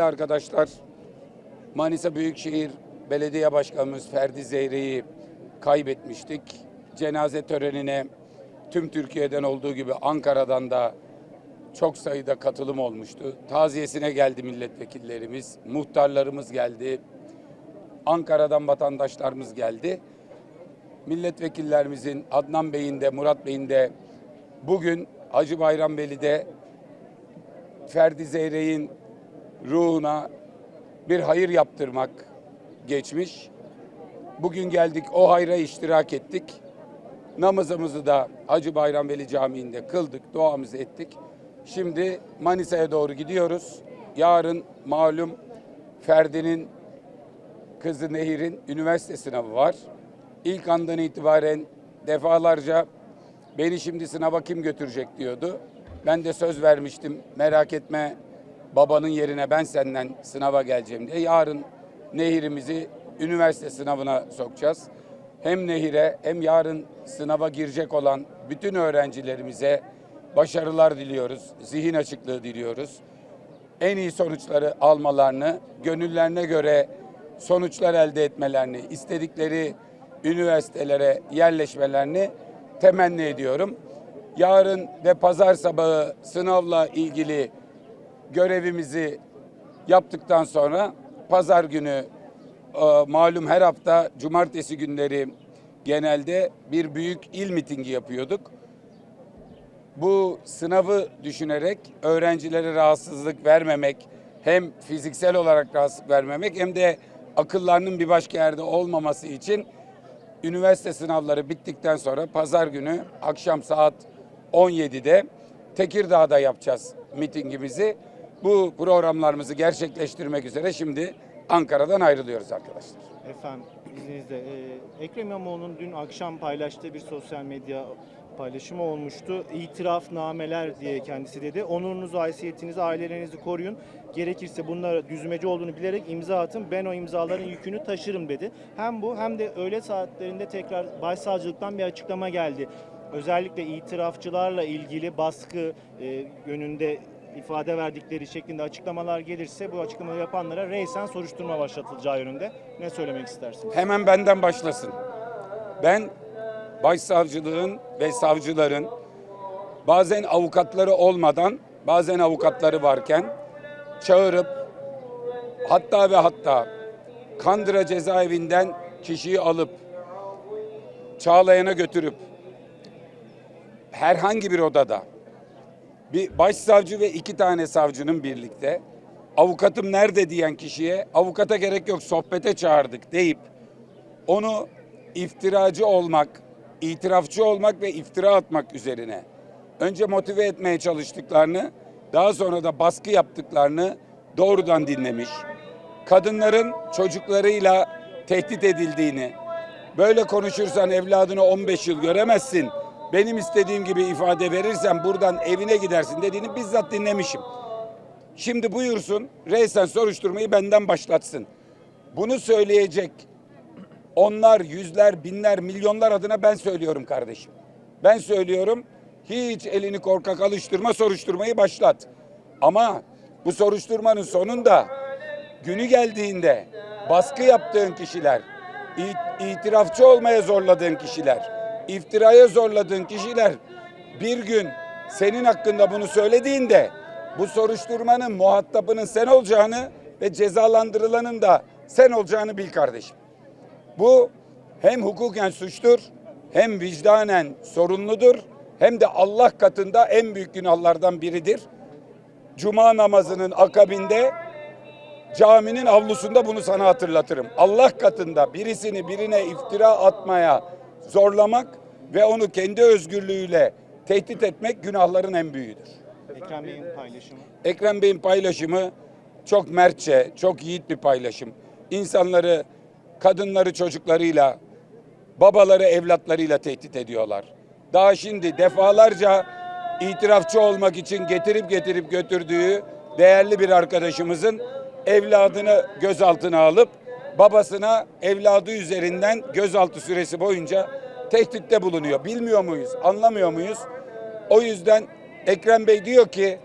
Arkadaşlar, Manisa Büyükşehir Belediye Başkanımız Ferdi Zeyre'yi kaybetmiştik. Cenaze törenine tüm Türkiye'den olduğu gibi Ankara'dan da çok sayıda katılım olmuştu. Taziyesine geldi milletvekillerimiz, muhtarlarımız geldi, Ankara'dan vatandaşlarımız geldi. Milletvekillerimizin Adnan Bey'in de Murat Bey'in de bugün Hacı Bayram Veli'de Ferdi Zeyrek'in ruhuna bir hayır yaptırmak geçmiş. Bugün geldik o hayra iştirak ettik. Namazımızı da Hacı Bayram Veli Camii'nde kıldık, duamızı ettik. Şimdi Manisa'ya doğru gidiyoruz. Yarın malum Ferdi'nin kızı Nehir'in üniversite sınavı var. İlk andan itibaren defalarca beni şimdi sınava kim götürecek diyordu. Ben de söz vermiştim merak etme babanın yerine ben senden sınava geleceğim diye. Yarın Nehir'imizi üniversite sınavına sokacağız. Hem Nehir'e hem yarın sınava girecek olan bütün öğrencilerimize başarılar diliyoruz. Zihin açıklığı diliyoruz en iyi sonuçları almalarını, gönüllerine göre sonuçlar elde etmelerini, istedikleri üniversitelere yerleşmelerini temenni ediyorum. Yarın ve pazar sabahı sınavla ilgili görevimizi yaptıktan sonra pazar günü e, malum her hafta cumartesi günleri genelde bir büyük il mitingi yapıyorduk bu sınavı düşünerek öğrencilere rahatsızlık vermemek, hem fiziksel olarak rahatsızlık vermemek hem de akıllarının bir başka yerde olmaması için üniversite sınavları bittikten sonra pazar günü akşam saat 17'de Tekirdağ'da yapacağız mitingimizi. Bu programlarımızı gerçekleştirmek üzere şimdi Ankara'dan ayrılıyoruz arkadaşlar. Efendim izninizle. Ee, Ekrem İmamoğlu'nun dün akşam paylaştığı bir sosyal medya paylaşımı olmuştu. İtirafnameler diye kendisi dedi. Onurunuzu, haysiyetinizi, ailelerinizi koruyun. Gerekirse bunlara düzmece olduğunu bilerek imza atın. Ben o imzaların yükünü taşırım dedi. Hem bu hem de öğle saatlerinde tekrar başsavcılıktan bir açıklama geldi. Özellikle itirafçılarla ilgili baskı e, yönünde ifade verdikleri şeklinde açıklamalar gelirse bu açıklamaları yapanlara reysen soruşturma başlatılacağı yönünde ne söylemek istersiniz? Hemen benden başlasın. Ben başsavcılığın ve savcıların bazen avukatları olmadan bazen avukatları varken çağırıp hatta ve hatta Kandıra cezaevinden kişiyi alıp Çağlayan'a götürüp herhangi bir odada bir başsavcı ve iki tane savcının birlikte avukatım nerede diyen kişiye avukata gerek yok sohbete çağırdık deyip onu iftiracı olmak, itirafçı olmak ve iftira atmak üzerine önce motive etmeye çalıştıklarını, daha sonra da baskı yaptıklarını doğrudan dinlemiş. Kadınların çocuklarıyla tehdit edildiğini, böyle konuşursan evladını 15 yıl göremezsin, benim istediğim gibi ifade verirsen buradan evine gidersin dediğini bizzat dinlemişim. Şimdi buyursun reysen soruşturmayı benden başlatsın. Bunu söyleyecek onlar, yüzler, binler, milyonlar adına ben söylüyorum kardeşim. Ben söylüyorum hiç elini korkak alıştırma soruşturmayı başlat. Ama bu soruşturmanın sonunda günü geldiğinde baskı yaptığın kişiler, it- itirafçı olmaya zorladığın kişiler, iftiraya zorladığın kişiler bir gün senin hakkında bunu söylediğinde bu soruşturmanın muhatabının sen olacağını ve cezalandırılanın da sen olacağını bil kardeşim. Bu hem hukuken suçtur, hem vicdanen sorunludur, hem de Allah katında en büyük günahlardan biridir. Cuma namazının akabinde caminin avlusunda bunu sana hatırlatırım. Allah katında birisini birine iftira atmaya zorlamak ve onu kendi özgürlüğüyle tehdit etmek günahların en büyüğüdür. Ekrem Bey'in paylaşımı. Ekrem Bey'in paylaşımı çok mertçe, çok yiğit bir paylaşım. İnsanları, kadınları çocuklarıyla, babaları evlatlarıyla tehdit ediyorlar. Daha şimdi defalarca itirafçı olmak için getirip getirip götürdüğü değerli bir arkadaşımızın evladını gözaltına alıp babasına evladı üzerinden gözaltı süresi boyunca tehditte bulunuyor. Bilmiyor muyuz? Anlamıyor muyuz? O yüzden Ekrem Bey diyor ki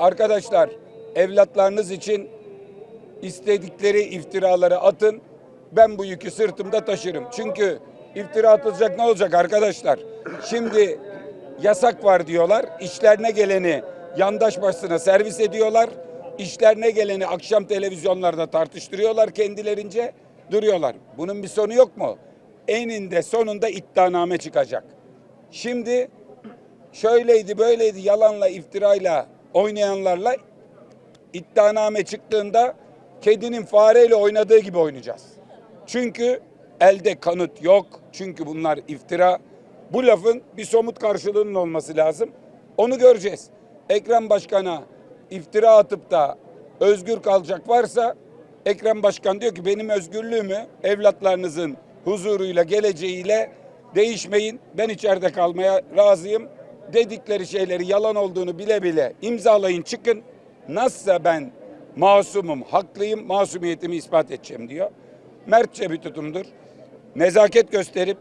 arkadaşlar evlatlarınız için istedikleri iftiraları atın. Ben bu yükü sırtımda taşırım. Çünkü iftira atılacak ne olacak arkadaşlar? Şimdi yasak var diyorlar. İşlerine geleni yandaş başına servis ediyorlar. İşlerine geleni akşam televizyonlarda tartıştırıyorlar kendilerince duruyorlar. Bunun bir sonu yok mu? Eninde sonunda iddianame çıkacak. Şimdi şöyleydi böyleydi yalanla iftirayla oynayanlarla iddianame çıktığında kedinin fareyle oynadığı gibi oynayacağız. Çünkü elde kanıt yok. Çünkü bunlar iftira. Bu lafın bir somut karşılığının olması lazım. Onu göreceğiz. Ekrem Başkan'a iftira atıp da özgür kalacak varsa Ekrem Başkan diyor ki benim özgürlüğümü evlatlarınızın huzuruyla, geleceğiyle değişmeyin. Ben içeride kalmaya razıyım. Dedikleri şeyleri yalan olduğunu bile bile imzalayın çıkın. Nasılsa ben masumum, haklıyım, masumiyetimi ispat edeceğim diyor. Mertçe bir tutumdur. Nezaket gösterip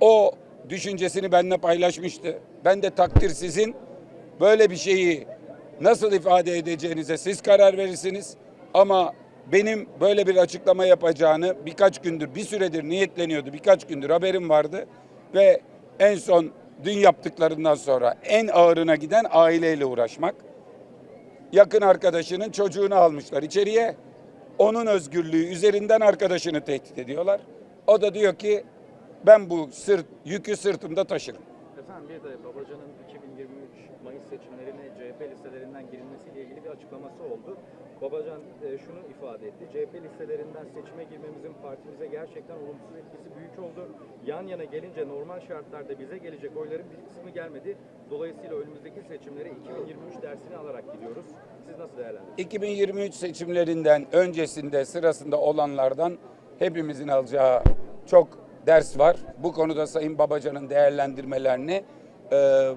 o düşüncesini benimle paylaşmıştı. Ben de takdir sizin böyle bir şeyi nasıl ifade edeceğinize siz karar verirsiniz. Ama benim böyle bir açıklama yapacağını birkaç gündür, bir süredir niyetleniyordu. Birkaç gündür haberim vardı. Ve en son dün yaptıklarından sonra en ağırına giden aileyle uğraşmak. Yakın arkadaşının çocuğunu almışlar içeriye. Onun özgürlüğü üzerinden arkadaşını tehdit ediyorlar. O da diyor ki ben bu sırt yükü sırtımda taşırım. Efendim bir de Babacan'ın 2023 Mayıs seçimlerine CHP listelerinden girilmesiyle ilgili bir açıklaması oldu. Babacan e, şunu ifade etti. CHP listelerinden seçime girmemizin partimize gerçekten olumsuz etkisi büyük oldu. Yan yana gelince normal şartlarda bize gelecek oyların bir kısmı gelmedi. Dolayısıyla önümüzdeki seçimlere 2023 dersini alarak gidiyoruz. Siz nasıl değerlendiriyorsunuz? 2023 seçimlerinden öncesinde sırasında olanlardan hepimizin alacağı çok ders var. Bu konuda Sayın Babacan'ın değerlendirmelerini e,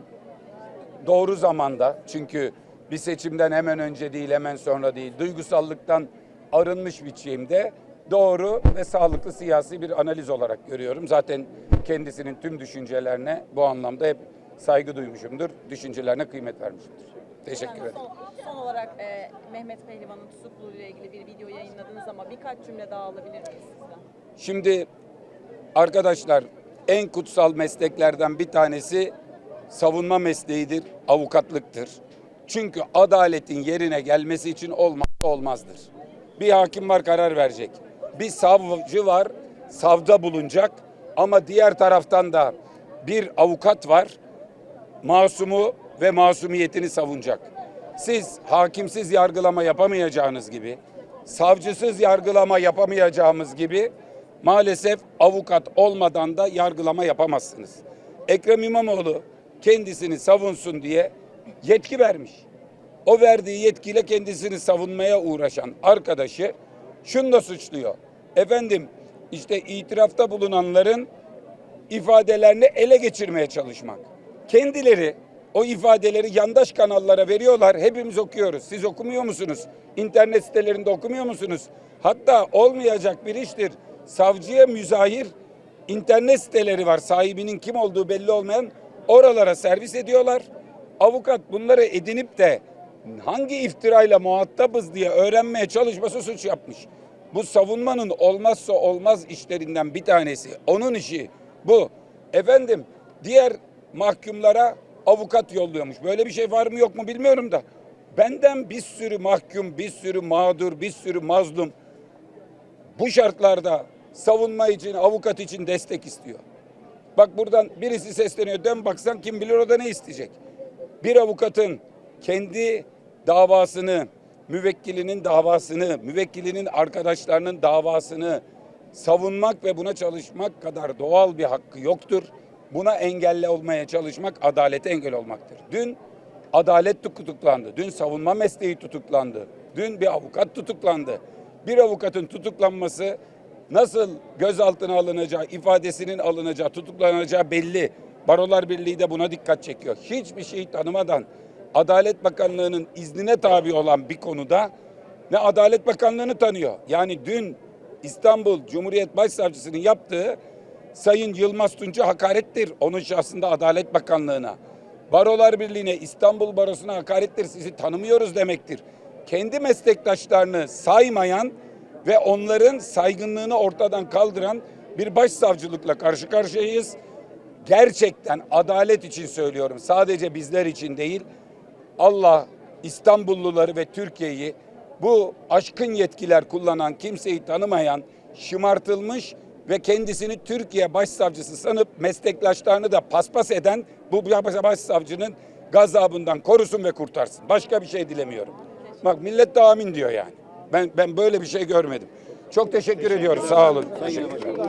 doğru zamanda çünkü bir seçimden hemen önce değil hemen sonra değil duygusallıktan arınmış biçimde doğru ve sağlıklı siyasi bir analiz olarak görüyorum. Zaten kendisinin tüm düşüncelerine bu anlamda hep saygı duymuşumdur. Düşüncelerine kıymet vermişimdir. Teşekkür ederim. Son, son olarak e, Mehmet Pehlivan'ın tutukluluğu ile ilgili bir video yayınladınız ama birkaç cümle daha alabilir miyiz sizden? Şimdi arkadaşlar en kutsal mesleklerden bir tanesi savunma mesleğidir, avukatlıktır. Çünkü adaletin yerine gelmesi için olmazsa olmazdır. Bir hakim var karar verecek. Bir savcı var savda bulunacak ama diğer taraftan da bir avukat var masumu ve masumiyetini savunacak. Siz hakimsiz yargılama yapamayacağınız gibi, savcısız yargılama yapamayacağımız gibi maalesef avukat olmadan da yargılama yapamazsınız. Ekrem İmamoğlu kendisini savunsun diye yetki vermiş. O verdiği yetkiyle kendisini savunmaya uğraşan arkadaşı şunu da suçluyor. Efendim işte itirafta bulunanların ifadelerini ele geçirmeye çalışmak. Kendileri o ifadeleri yandaş kanallara veriyorlar. Hepimiz okuyoruz. Siz okumuyor musunuz? İnternet sitelerinde okumuyor musunuz? Hatta olmayacak bir iştir. Savcıya müzahir internet siteleri var. Sahibinin kim olduğu belli olmayan oralara servis ediyorlar. Avukat bunları edinip de hangi iftirayla muhatabız diye öğrenmeye çalışması suç yapmış. Bu savunmanın olmazsa olmaz işlerinden bir tanesi. Onun işi bu. Efendim diğer mahkumlara avukat yolluyormuş. Böyle bir şey var mı yok mu bilmiyorum da. Benden bir sürü mahkum, bir sürü mağdur, bir sürü mazlum bu şartlarda savunma için, avukat için destek istiyor. Bak buradan birisi sesleniyor. Dön baksan kim bilir o da ne isteyecek. Bir avukatın kendi davasını, müvekkilinin davasını, müvekkilinin arkadaşlarının davasını savunmak ve buna çalışmak kadar doğal bir hakkı yoktur. Buna engelle olmaya çalışmak adalete engel olmaktır. Dün adalet tutuklandı. Dün savunma mesleği tutuklandı. Dün bir avukat tutuklandı. Bir avukatın tutuklanması nasıl gözaltına alınacağı, ifadesinin alınacağı, tutuklanacağı belli. Barolar Birliği de buna dikkat çekiyor. Hiçbir şeyi tanımadan Adalet Bakanlığı'nın iznine tabi olan bir konuda ne Adalet Bakanlığı'nı tanıyor. Yani dün İstanbul Cumhuriyet Başsavcısının yaptığı Sayın Yılmaz Tunç'a hakarettir. Onun şahsında Adalet Bakanlığı'na. Barolar Birliği'ne, İstanbul Barosu'na hakarettir. Sizi tanımıyoruz demektir. kendi meslektaşlarını saymayan ve onların saygınlığını ortadan kaldıran bir başsavcılıkla karşı karşıyayız. Gerçekten adalet için söylüyorum. Sadece bizler için değil. Allah İstanbulluları ve Türkiye'yi bu aşkın yetkiler kullanan kimseyi tanımayan, şımartılmış ve kendisini Türkiye başsavcısı sanıp meslektaşlarını da paspas eden bu başsavcının gazabından korusun ve kurtarsın. Başka bir şey dilemiyorum. Bak millet de amin diyor yani. Ben ben böyle bir şey görmedim. Çok teşekkür ediyoruz. Sağ olun.